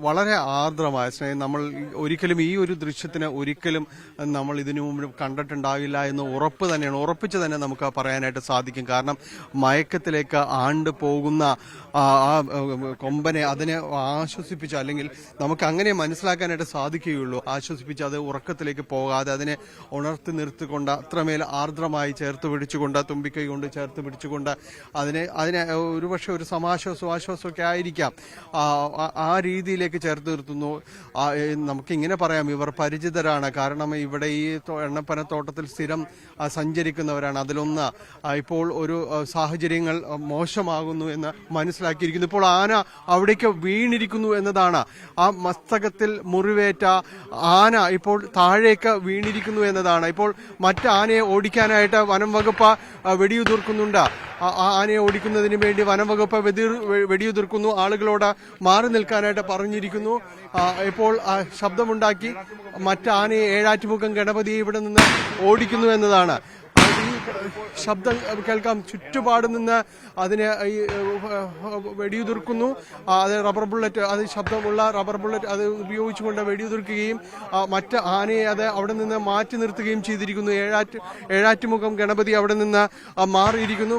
വളരെ ആർദ്രമായ സ്നേഹം. നമ്മൾ ഒരിക്കലും ഈ ഒരു ദൃശ്യത്തിന് ഒരിക്കലും നമ്മൾ ഇതിനു മുമ്പ് കണ്ടിട്ടുണ്ടാവില്ല എന്ന് ഉറപ്പ് തന്നെയാണ്. ഉറപ്പിച്ച് തന്നെ നമുക്ക് പറയാനായിട്ട് സാധിക്കും. കാരണം മയക്കത്തിലേക്ക് ആണ്ട് പോകുന്ന ആ കൊമ്പനെ അതിനെ ആശ്വസിപ്പിച്ച് അല്ലെങ്കിൽ നമുക്ക് അങ്ങനെ മനസ്സിലാക്കാനായിട്ട് സാധിക്കുകയുള്ളൂ. ആശ്വസിപ്പിച്ച് അത് ഉറക്കത്തിലേക്ക് പോകാതെ അതിനെ ഉണർത്തി നിർത്തിക്കൊണ്ട് അത്രമേൽ ആർദ്രമായി ചേർത്ത് പിടിച്ചുകൊണ്ട് തുമ്പിക്കൈ കൊണ്ട് ചേർത്ത് പിടിച്ചുകൊണ്ട് അതിനെ അതിനെ ഒരുപക്ഷെ ഒരു സമാശ്വാസവും ആശ്വാസമൊക്കെ ആയിരിക്കാം. ആ, ആ- രീതിയിലേക്ക് ചേർത്ത് നിർത്തുന്നു. നമുക്കിങ്ങനെ പറയാം ഇവർ പരിചിതരാണ്. കാരണം ഇവിടെ ഈ എണ്ണപ്പനത്തോട്ടത്തിൽ സ്ഥിരം സഞ്ചരിക്കുന്നവരാണ്. അതിലൊന്ന് ഇപ്പോൾ ഒരു സാഹചര്യങ്ങൾ മോശമാകുന്നു എന്ന് മനസ്സിലാക്കിയിരിക്കുന്നു. ഇപ്പോൾ ആന അവിടേക്ക് വീണിരിക്കുന്നു എന്നതാണ്. ആ മസ്തകത്തിൽ മുറിവേറ്റ ആന ഇപ്പോൾ താഴേക്ക് വീണിരിക്കുന്നു എന്നതാണ്. ഇപ്പോൾ മറ്റ് ആനയെ ഓടിക്കാനായിട്ട് വനം വകുപ്പ് വെടിയുതിർക്കുന്നുണ്ട്. ആനയെ ഓടിക്കുന്നതിന് വേണ്ടി വനംവകുപ്പ് വെടിയുതിർക്കുന്നു. ആളുകളോട് മാറി നിൽക്കാനായിട്ട് പറഞ്ഞിരിക്കുന്നു. ഇപ്പോൾ ശബ്ദമുണ്ടാക്കി മറ്റ് ആനയെ ഏഴാറ്റുമുഖം ഗണപതിയെ ഇവിടെ നിന്ന് ഓടിക്കുന്നു എന്നതാണ്. ശബ്ദം കേൾക്കാം. ചുറ്റുപാട് നിന്ന് അതിനെ ഈ വെടിയുതിർക്കുന്നു. അത് റബ്ബർ ബുള്ളറ്റ് അത് ശബ്ദമുള്ള റബ്ബർ ബുള്ളറ്റ് അത് ഉപയോഗിച്ചുകൊണ്ട് വെടിയുതിർക്കുകയും മറ്റ് ആനയെ അത് അവിടെ നിന്ന് മാറ്റി നിർത്തുകയും ചെയ്തിരിക്കുന്നു. ഏഴാറ്റ് ഏഴാറ്റുമുഖം ഗണപതി അവിടെ നിന്ന് മാറിയിരിക്കുന്നു.